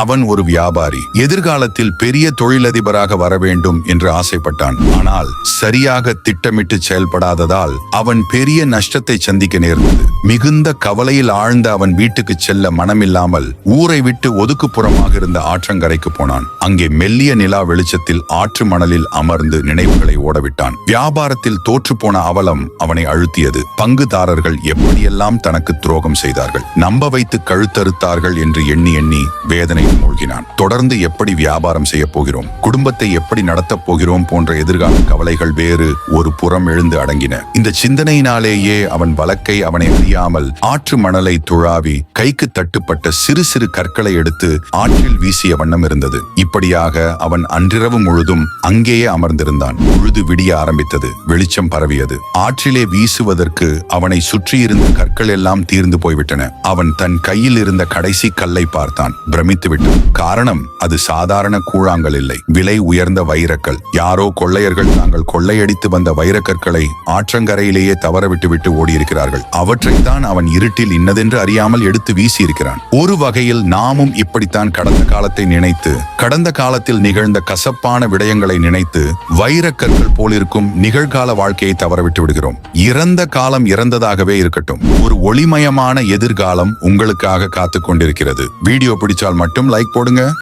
அவன் ஒரு வியாபாரி. எதிர்காலத்தில் பெரிய தொழிலதிபராக வர வேண்டும் என்று ஆசைப்பட்டான். ஆனால் சரியாக திட்டமிட்டு செயல்படாததால் அவன் பெரிய நஷ்டத்தை சந்திக்க நேர்ந்தது. மிகுந்த கவலையில் ஆழ்ந்த அவன் வீட்டுக்கு செல்ல மனமில்லாமல் ஊரை விட்டு ஒதுக்குப்புறமாக இருந்த ஆற்றங்கரைக்கு போனான். அங்கே மெல்லிய நிலா வெளிச்சத்தில் ஆற்று மணலில் அமர்ந்து நினைவுகளை ஓடவிட்டான். வியாபாரத்தில் தோற்றுப்போன அவலம் அவனை அழுத்தியது. பங்குதாரர்கள் எப்படியெல்லாம் தனக்கு துரோகம் செய்தார்கள்? நம்ப வைத்து கழுத்தறுத்தார்கள் என்று எண்ணி எண்ணி வேதனை வேதனையில் மூழ்கினான். தொடர்ந்து எப்படி வியாபாரம் செய்ய போகிறோம்? குடும்பத்தை எப்படி நடத்தப் போகிறோம் போன்ற எதிர்கால கவலைகள் வேறு ஒரு புறம் எழுந்து அடங்கின. இந்த சிந்தனையினாலேயே அவன் வழக்கை அவனை அறியாமல் ஆற்று மணலை துழாவி கைக்கு தட்டுப்பட்ட சிறு சிறு கற்களை எடுத்து ஆற்றில் வீசிய வண்ணம் இருந்தது. இப்படியாக அவன் அன்றிரவு முழுதும் அங்கேயே அமர்ந்திருந்தான். பொழுது விடிய ஆரம்பித்தது. வெளிச்சம் பரவியது. ஆற்றிலே வீசுவதற்கு அவனை சுற்றியிருந்த கற்கள் எல்லாம் தீர்ந்து போய்விட்டன. அவன் தன் கையில் இருந்த கடைசி கல்லை பார்த்தான். பிரமித்து விட்டான் காரணம் அது சாதாரண கூழாங்கல் இல்லை. விலை உயர்ந்த வைரக்கல். யாரோ கொள்ளையர்கள் தாங்கள் கொள்ளையடித்து வந்த வைரக்கற்களை ஆற்றங்கரையிலேயே தவறவிட்டு விட்டு ஓடியிருக்கிறார்கள். அவற்றைத்தான் அவன் இருட்டில் இன்னதென்று அறியாமல் எடுத்து வீசியிருக்கிறான். ஒரு வகையில் நாமும் இப்படித்தான் கடந்த காலத்தை நினைத்து கடந்த காலத்தில் நிகழ்ந்த கசப்பான விடயங்களை நினைத்து வைரக்கற்கள் போலிருக்கும் நிகழ்கால வாழ்க்கையை தவறவிட்டு விடுகிறோம். இறந்த காலம் இறந்ததாகவே இருக்கட்டும். ஒரு ஒளிமயமான எதிர்காலம் உங்களுக்காக காத்துக் கொண்டிருக்கிறது. வீடியோ பிடிச்சால் மட்டும் லைக் போடுங்க.